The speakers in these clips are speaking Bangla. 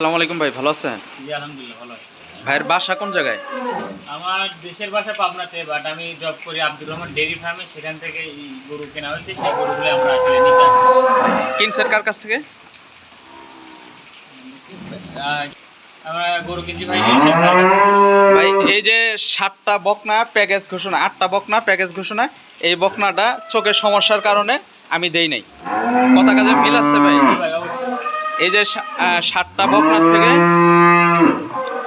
আসসালামু আলাইকুম ভাই ভালো আছেন? জি আলহামদুলিল্লাহ ভালো আছি। ভাইয়ের বাসা কোন জায়গায়? আমার দেশের বাসা পাবনাতে বাট আমি জব করি আব্দুর রহমান ডেইরি ফার্মে সেখান থেকে এই গরু কেনা হয়েছে সেই গরুগুলো আমরা আসলে নিতে। কিনসের কার কাছ থেকে? আমরা গরু কিনছি ভাই ভাই এই যে সাতটা বকনা প্যাকেজ ঘোষণা আটটা বকনা প্যাকেজ ঘোষণা এই বকনাটা চোখের সমস্যার কারণে আমি দেই নাই। কথা কাজে মিল আছে ভাই এই যে সাতটা বকনার থেকে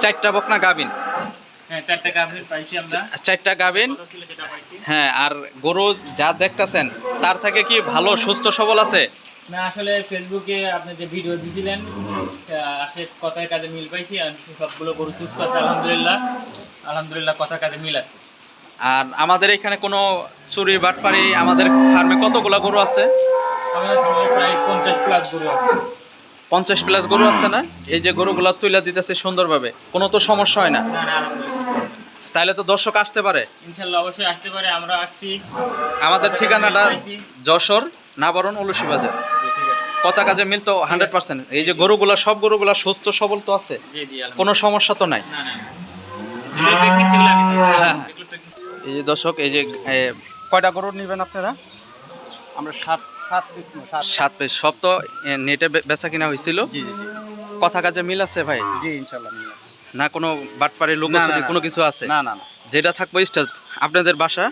চারটা বকনা গাবিন হ্যাঁ চারটে গাবিন হ্যাঁ আর গরু যা দেখতেছেন তার থেকে কি ভালো সুস্থ সবল আছে? না আসলে ফেসবুকে আপনি যে ভিডিও দিয়েছিলেন আসলে কথায় কাজে মিল পাইছি আর সবগুলো গরু সুস্থ আছে আলহামদুলিল্লাহ। আলহামদুলিল্লাহ কথা কাজে মিল আছে। আর আমাদের এখানে কোনো চুরি বাটপারি আমাদের ফার্মে কতগুলা গরু আছে? আমাদের প্রায় পঞ্চাশ প্লাস গরু আছে। পঞ্চাশ প্লাস গরু আছে না এই যে গরুগুলা তুলে দিতেছে সুন্দরভাবে কোনো তো সমস্যা হয় না। তাহলে তো দর্শক আসতে পারে। ইনশাল্লাহ অবশ্যই আসতে পারে আমরা আসছি। আমাদের ঠিকানাটা। যশোর নাবরণ উলুসি বাজার। কথা কাজে মিল তো হান্ড্রেড পার্সেন্ট। এই যে গরুগুলা সব গরুগুলা সুস্থ সবল তো আছে। কোনো সমস্যা তো নাই? হ্যাঁ। এই যে দর্শক এই যে কয়টা গরু নেবেন আপনারা? আমরা সাত সাত পিস সব তো নেটে বেচা কিনা হয়েছিল কথা কাজে মিল আছে ভাই? জি ইনশাল্লাহ না কোনো বাটপাড়ি লোক না, না, না। কোনো কিছু আছে? না না যেটা থাকবে স্টার আপনাদের বাসা?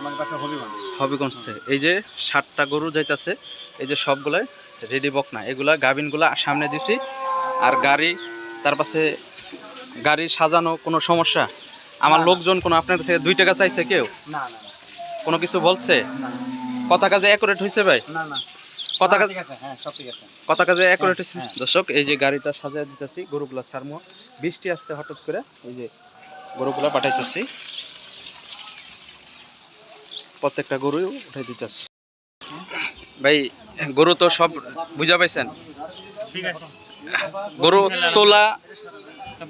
আমার পাশে হবিগঞ্জ। হবিগঞ্জ থেকে। এই যে ষাটটা গরু যাইতাছে এই যে সবগুলাই রেডি বক না এগুলা গাভিনগুলা সামনে দিছি। আর গাড়ি তার পাশে গাড়ি সাজানো কোনো সমস্যা? আমার। লোকজন কোনো আপনার থেকে দুই টাকা চাইছে কেউ? না না কোনো কিছু বলছে? না। কথা কাজে অ্যাকুরেট হয়েছে ভাই? না না। কথা কাজে হ্যাঁ সব ঠিক আছে। কথা কাজে অ্যাকুরেট হয়েছে হ্যাঁ। দর্শক এই যে গাড়িটা সাজায় দিতেছি গরুগুলা সারমো বৃষ্টি আসতে হঠাৎ করে এই যে গরুগুলা পাঠাইতেছি। প্রত্যেকটা গরু উঠাই দিতেছি। ভাই গরু তো সব বুঝা পাইছেন? ঠিক গরু তোলা সব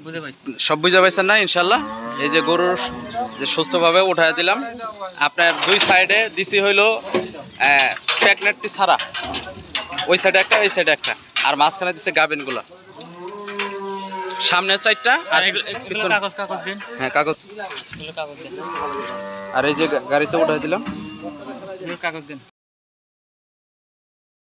সব বুঝা পাইছেন না ইনশাল্লাহ? এই যে গরুর যে সুস্থভাবে উঠাই দিলাম। আপনার দুই সাইডে দিছি হইল প্যাকনেটটি ছাড়া। ওই সাইডে একটা ওই সাইডে একটা। আর মাঝখানে দিচ্ছে গাবিনগুলো। সামনে চারটা আর হ্যাঁ কাগজ। আর এই যে গাড়িতে উঠাই দিলাম। কাগজ দিন।